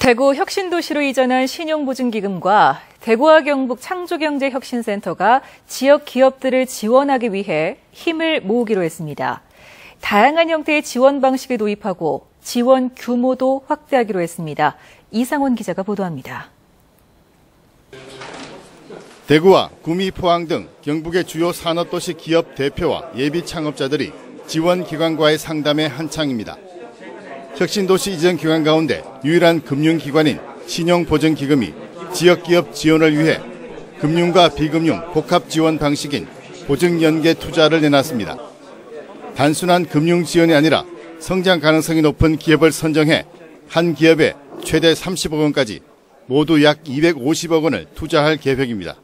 대구 혁신도시로 이전한 신용보증기금과 대구와 경북 창조경제혁신센터가 지역 기업들을 지원하기 위해 힘을 모으기로 했습니다. 다양한 형태의 지원 방식을 도입하고 지원 규모도 확대하기로 했습니다. 이상원 기자가 보도합니다. 대구와 구미, 포항 등 경북의 주요 산업도시 기업 대표와 예비 창업자들이 지원 기관과의 상담에 한창입니다. 혁신도시 이전 기관 가운데 유일한 금융기관인 신용보증기금이 지역기업 지원을 위해 금융과 비금융 복합 지원 방식인 보증연계 투자를 내놨습니다. 단순한 금융 지원이 아니라 성장 가능성이 높은 기업을 선정해 한 기업에 최대 30억 원까지 모두 약 250억 원을 투자할 계획입니다.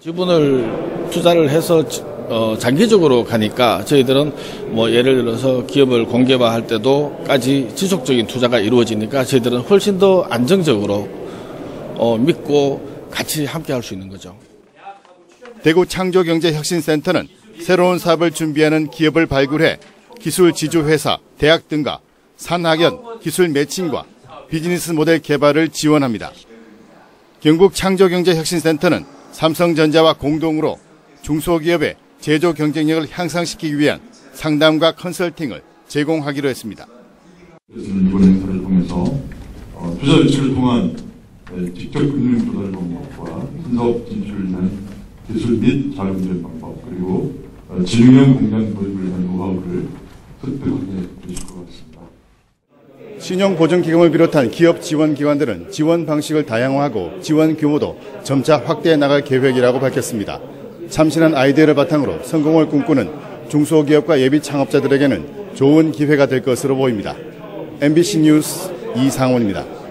지분을 투자를 해서 어, 장기적으로 가니까 저희들은 뭐 예를 들어서 기업을 공개화할 때도까지 지속적인 투자가 이루어지니까 저희들은 훨씬 더 안정적으로 어, 믿고 같이 함께 할 수 있는 거죠. 대구 창조경제혁신센터는 새로운 사업을 준비하는 기업을 발굴해 기술 지주 회사, 대학 등과 산학연, 기술 매칭과 비즈니스 모델 개발을 지원합니다. 경북 창조경제혁신센터는 삼성전자와 공동으로 중소기업의 제조 경쟁력을 향상시키기 위한 상담과 컨설팅을 제공하기로 했습니다. 이번 행사를 통해서 어, 투자 유치를 통한 네, 직접 금융 조달 방법과 신사업 위한 기술 및 자금 조달 방법 그리고 어, 진흥형 공장 도입을 위한 노하우를 획득하게 되실 것 같습니다. 신용 보증 기금을 비롯한 기업 지원 기관들은 지원 방식을 다양화하고 지원 규모도 점차 확대해 나갈 계획이라고 밝혔습니다. 참신한 아이디어를 바탕으로 성공을 꿈꾸는 중소기업과 예비 창업자들에게는 좋은 기회가 될 것으로 보입니다. MBC 뉴스 이상원입니다.